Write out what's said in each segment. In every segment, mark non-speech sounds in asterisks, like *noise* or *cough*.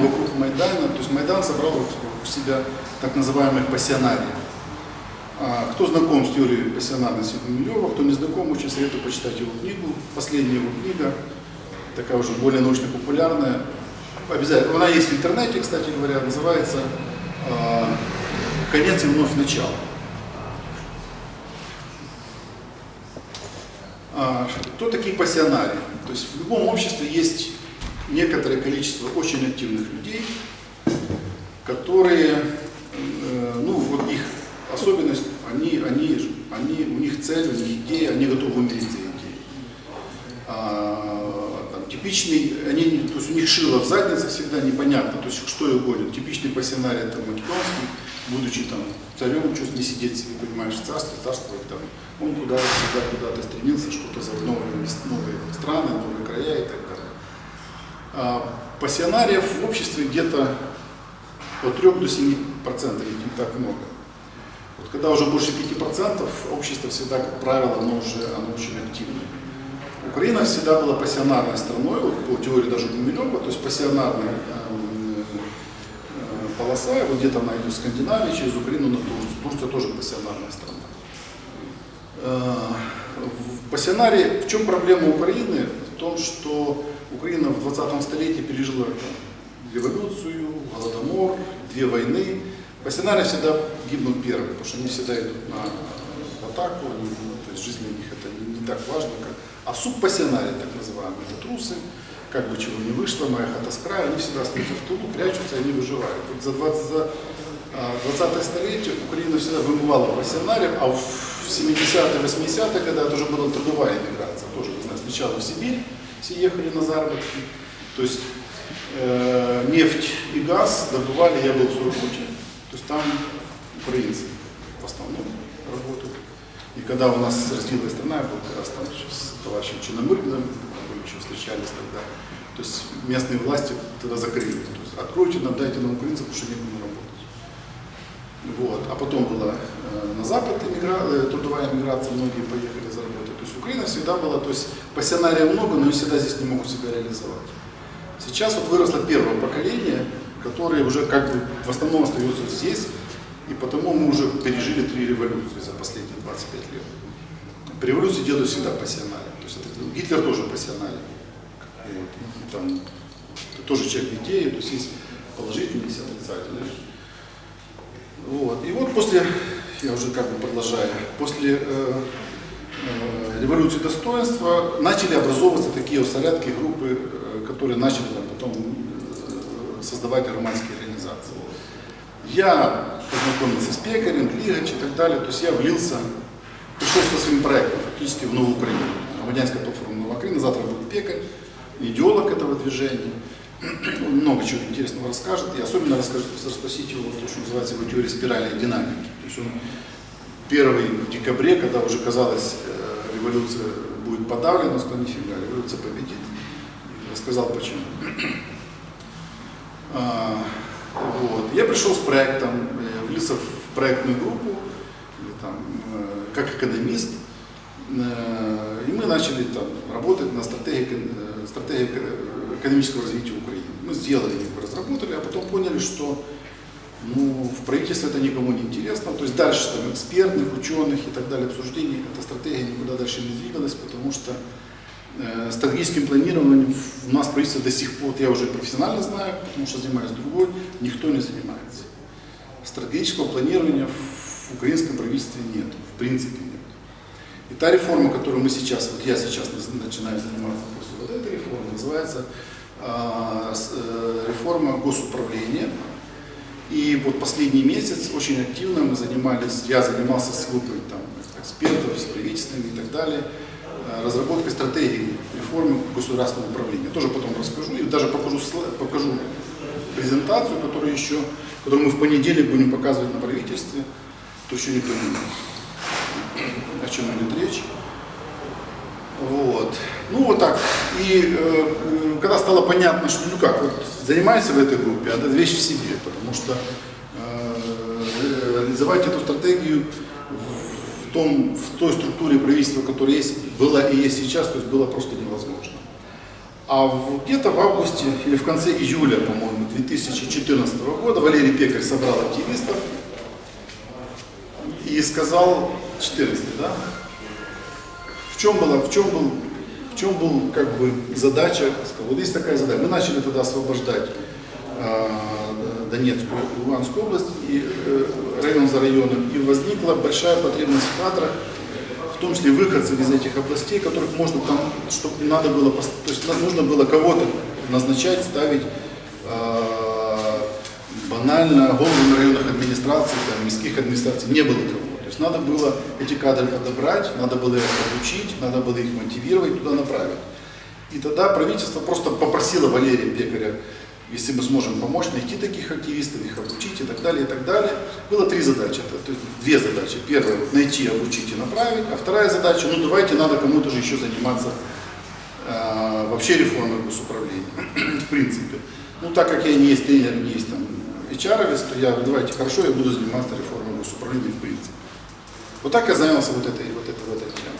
вокруг Майдана. То есть Майдан собрал у себя так называемых пассионариев. А, Кто знаком с теорией пассионарности Гумилева, кто не знаком, очень советую почитать его книгу. Последняя его книга, такая уже более научно-популярная. Обязательно. Она есть в интернете, кстати говоря, называется а, «Конец и вновь начало». А, Кто такие пассионарии? То есть в любом обществе есть некоторое количество очень активных людей, которые, э, ну вот их особенность, они, они, они, у них цель, у них идея, они готовы умереть за идею. А, там, типичный, они, то есть у них шило в заднице всегда непонятно, то есть что их гонит. Типичный пассионарий это Македонский, будучи там царем, чувств не сидеть себе, понимаешь, в царстве, царствовать там. Он куда всегда куда-то стремился, что-то за новые, новые страны, новые края и так далее. А, пассионариев в обществе где-то от 3 до 7 процентов, не так много. Вот когда уже больше 5 процентов, общество всегда, как правило, оно уже оно очень активное. Украина всегда была пассионарной страной, вот по теории даже Гумилева, то есть пассионарная эм, э, полоса, вот где-то она идет в Скандинавии, через Украину на Турцию. Турция тоже пассионарная страна. Э, В пассионарии, в чем проблема Украины? В том, что Украина в 20 столетии пережила революцию, голодомор, две войны. Пассионарии всегда гибнут первые, потому что они всегда идут на атаку, они, ну, то есть жизнь для них это не, не так важно, как... А субпассионарии, так называемые, это трусы, как бы чего не вышло, моя хата с края, они всегда остаются в тылу, прячутся, они выживают. Вот за 20, за а, 20 столетие Украина всегда вымывала пассионариев, а в 70-е, 80-е, когда это уже была трудовая иммиграция, тоже, вы знаете, сначала в Сибирь все ехали на заработки, то есть э, нефть и газ добывали, я был в Сургуте, то есть там украинцы в основном работают. И когда у нас разделилась страна, я был как раз там с товарищем Черномырдиным, мы еще встречались тогда, то есть местные власти тогда закрыли, то есть откройте нам, дайте нам украинцев, потому что некому работать. Вот. А потом была э, на Запад иммигра... э, трудовая миграция, многие поехали заработать. Украина всегда была, то есть пассионариев много, но они всегда здесь не могут себя реализовать. Сейчас вот выросло первое поколение, которое уже как бы в основном остается здесь, и потому мы уже пережили три революции за последние 25 лет. При революции делают всегда пассионарий. То есть это, Гитлер тоже пассионарий. Вот. Там, тоже человек идеи, то есть есть положительные, есть отрицательные. Вот. И вот после, я уже как бы продолжаю, после э, э, революции достоинства начали образовываться такие осорядки, группы, э, которые начали потом э, создавать романские организации. Я познакомился с Пекарем, Длигач и так далее, то есть я влился, пришел со своим проектом фактически в Новую Украину. Громадянская платформа Новая Украина, завтра будет Пекарь, идеолог этого движения. *clears throat* Он много чего интересного расскажет, и особенно расскажет, расспросить его, то, что называется его теория спирали динамики. То есть он первый в декабре, когда уже казалось, э, революция будет подавлена, сказал, нифига, революция победит. Рассказал почему. А, вот. Я пришел с проектом, э, влился в проектную группу, там, э, как экономист, Э, и мы начали там, работать на стратегии, стратегии эко- экономического развития Украины. Мы сделали, разработали, а потом поняли, что ну, в правительстве это никому не интересно. То есть дальше там экспертных, ученых и так далее обсуждений эта стратегия никуда дальше не двигалась, потому что э, стратегическим планированием у нас в правительстве до сих пор, я уже профессионально знаю, потому что занимаюсь другой, никто не занимается. Стратегического планирования в украинском правительстве нет, в принципе нет. И та реформа, которую мы сейчас, вот я сейчас начинаю заниматься после вот этой реформы, называется с- э, реформа госуправления. И вот последний месяц очень активно мы занимались, я занимался с группой там, экспертов, с правительствами и так далее, э, разработкой стратегии реформы государственного управления. Тоже потом расскажу и даже покажу, покажу презентацию, которую еще, которую мы в понедельник будем показывать на правительстве, то еще не видел о чем идет речь. Вот. Ну вот так. И э, когда стало понятно, что ну как, вот занимайся в этой группе, а это вещь в себе, потому что э, реализовать эту стратегию в, том, в той структуре правительства, которая есть, была и есть сейчас, то есть было просто невозможно. А где-то в августе или в конце июля, по-моему, 2014 года Валерий Пекарь собрал активистов и сказал, 14, да? Чем была, в чем был, в чем был как бы задача, вот есть такая задача. Мы начали тогда освобождать э, Донецкую Луганскую область, и э, район за районом, и возникла большая потребность в кадрах, в том числе выходцев из этих областей, которых можно там, чтобы надо было, то есть нужно было кого-то назначать, ставить э, банально голову районных администраций, там, мирских администраций, не было кого. Есть надо было эти кадры подобрать, надо было их обучить, надо было их мотивировать, туда направить. И тогда правительство просто попросило Валерия Пекаря, если мы сможем помочь, найти таких активистов, их обучить и так далее, и так далее. Было три задачи, то есть две задачи. Первая – найти, обучить и направить, а вторая задача – ну давайте надо кому-то же еще заниматься э, вообще реформой госуправления, *clears throat* в принципе. Ну так как я не есть тренер, не есть там HR, то я, давайте хорошо, я буду заниматься реформой госуправления в принципе. Вот так я занялся вот этой, вот этой, вот этой темой.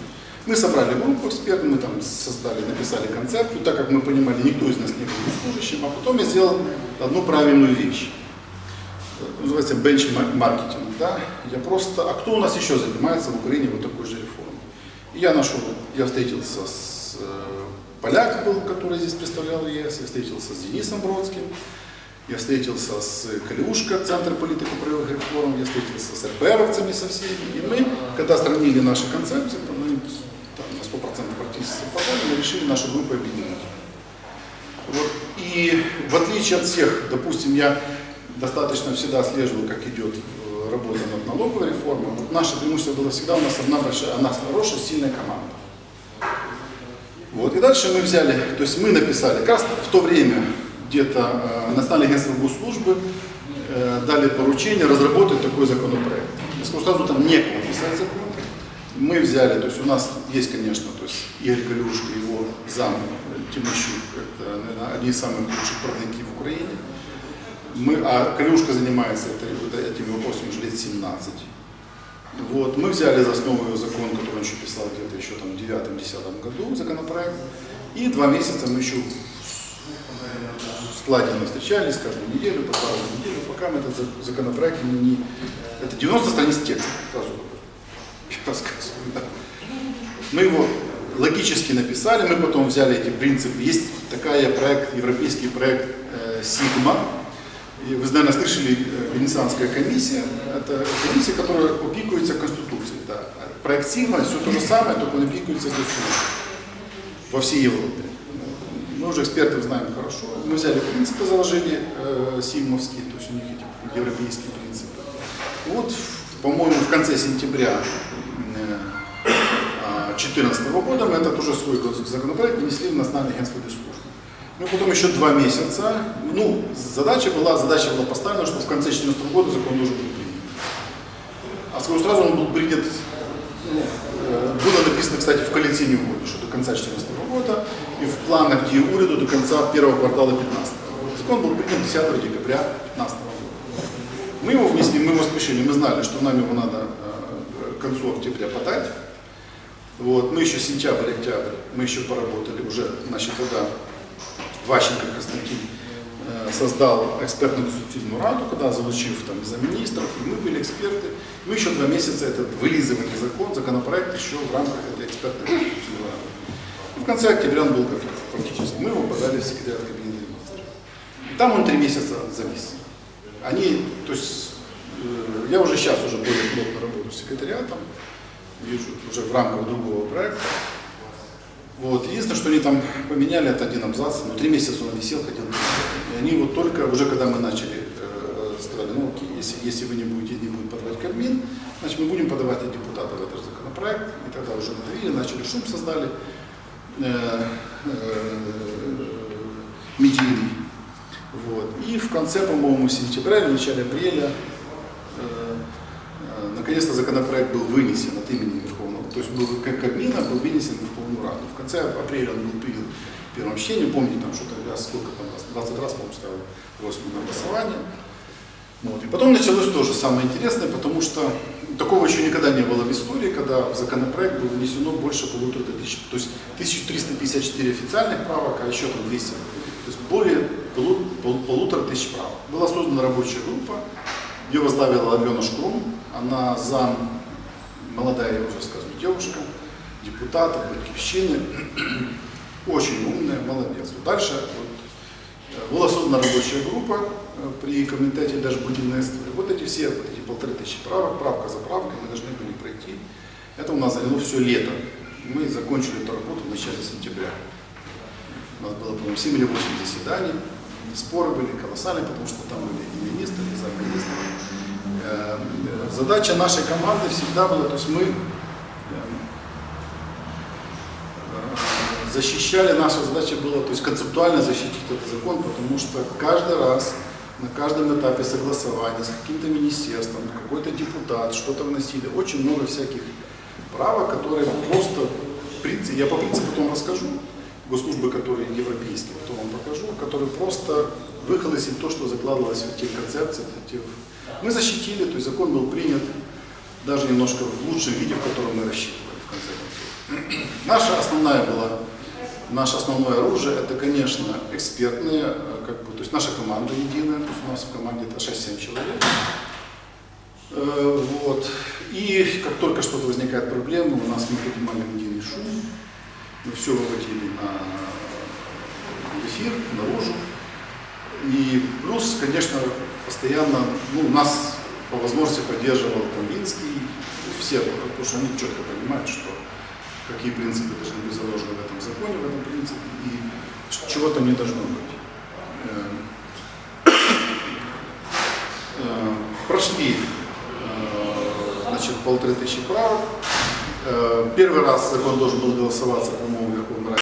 Мы собрали группу экспертов, мы там создали, написали концепцию, так как мы понимали, никто из нас не был служащим, а потом я сделал одну правильную вещь. Называется бенчмаркетинг. Да? Я просто, а кто у нас еще занимается в Украине вот такой же реформой? И я нашел, я встретился с э, поляк был, который здесь представлял ЕС, я встретился с Денисом Бродским, я встретился с Калиушко, Центр политико-правовых реформ, я встретился с РПРовцами со всеми. И мы, когда сравнили наши концепции, то мы там, на 100% практически совпадали, мы решили нашу группу объединить. Вот. И в отличие от всех, допустим, я достаточно всегда отслеживал, как идет э, работа над налоговой реформой. Вот наше преимущество было всегда, у нас одна большая, у нас хорошая, сильная команда. Вот. И дальше мы взяли, то есть мы написали, как в то время где-то э, Национальное агентство госслужбы э, дали поручение разработать такой законопроект. Я скажу сразу, там некому писать закон. Мы взяли, то есть у нас есть, конечно, то есть Игорь Калюшка, его зам Тимощук, это, наверное, одни из самых лучших правники в Украине. Мы, а Калюшка занимается этими вопросами уже лет 17. Вот. Мы взяли за основу его закон, который он еще писал где-то еще там в 9-10 году, законопроект. И два месяца мы еще в складе мы встречались каждую неделю, по пару неделю, пока мы этот за- законопроект не... не- Это 90 страниц текста, сразу говорю. *laughs* Я рассказываю, да. Мы его логически написали, мы потом взяли эти принципы. Есть такая проект, европейский проект э, Sigma. И вы, наверное, слышали э, Венецианская комиссия. Это комиссия, которая опикуется Конституцией. Да. А Проект Sigma все то же самое, только он опикуется Конституцией во всей Европе. Мы уже экспертов знаем хорошо. Мы взяли принципы, заложили э, сигмовские, то есть у них эти европейские принципы. Вот, по-моему, в конце сентября 2014 года мы этот уже свой законопроект внесли в Национальное агентство госслужбы. Ну, потом еще два месяца. Ну, задача была, задача была поставлена, что в конце 2014 года закон должен был принят. А скажу сразу, он был принят, ну, э, было написано, кстати, в коалиционной угоде, что до конца 2014 года и в планах уряду до конца первого квартала 2015 года. Закон был принят 10 декабря 2015 года. Мы его внесли, мы его спешили, мы знали, что нам его надо э, к концу октября подать. Вот, мы еще сентябрь, октябрь, мы еще поработали уже, значит, тогда Ващенко Константин э, создал экспертно-консультативную раду, когда залучив там замминистров, и мы были эксперты. Мы еще два месяца этот вылизывали закон, законопроект еще в рамках этой экспертно-консультативной рады. В конце октября он был готов практически. Мы его подали в секретариат кабинета министров. И там он три месяца завис. Они, то есть, э, я уже сейчас уже более плотно работаю с секретариатом, вижу уже в рамках другого проекта. Вот. Единственное, что они там поменяли, это один абзац, но три месяца он висел, ходил. И они вот только, уже когда мы начали, э, сказали, ну окей, если, если вы не будете, не будет подавать Кабмин, значит мы будем подавать и депутатов этот законопроект. И тогда уже надавили, начали шум создали, э, э, медийный. Вот. И в конце, по-моему, сентября или начале апреля э, наконец-то законопроект был вынесен от имени Верховного, то есть был как Кабмина был вынесен в Верховную Раду. В конце апреля он был принят в первом чтении, помните, там что-то я сколько там раз, 20 раз, по-моему, ставил 8 на голосование. Вот. И потом началось тоже самое интересное, потому что такого еще никогда не было в истории, когда в законопроект было внесено больше полутора тысяч, то есть 1354 официальных правок, а еще там 200. То есть более полу- пол- полутора тысяч правок. Была создана рабочая группа, ее возглавила Алена Шкрум, она зам, молодая, я уже скажу, девушка, депутат от Батьківщины, *clears throat* очень умная, молодец. Дальше вот, была создана рабочая группа э, при комитете Держбудівництва. И вот эти все, вот эти полторы тысячи правок, правка за правкой, мы должны были пройти. Это у нас заняло все лето. Мы закончили эту работу в начале сентября. У нас было, по-моему, 7 или 8 заседаний. Споры были колоссальные, потому что там были и министры, и замминистры. Э, э, Задача нашей команды всегда была, то есть мы э, э, защищали, наша задача была, то есть концептуально защитить этот закон, потому что каждый раз на каждом этапе согласования с каким-то министерством, какой-то депутат, что-то вносили, очень много всяких правок, которые просто, я по принципу потом расскажу, госслужбы, которые европейские, потом вам покажу, которые просто выхолостили то, что закладывалось в эти концепции. в эти- Мы защитили, то есть закон был принят даже немножко в лучшем виде, в котором мы рассчитывали, в конце концов. Наша основная была, наше основное оружие, это, конечно, экспертные, э, как бы, то есть наша команда единая, то есть у нас в команде это 6-7 человек. Э, Вот. И как только что-то возникает проблема, у нас мы поднимали медийный шум, мы все выводили на эфир, наружу. И плюс, конечно, постоянно, ну, нас по возможности поддерживал Камбинский, все, потому что они четко понимают, что какие принципы должны быть заложены в этом законе, в этом принципе, и чего там не должно быть. Эм, э, Прошли э, значит, полторы тысячи правок. Э, Первый раз закон должен был голосоваться, по-моему, в Верховной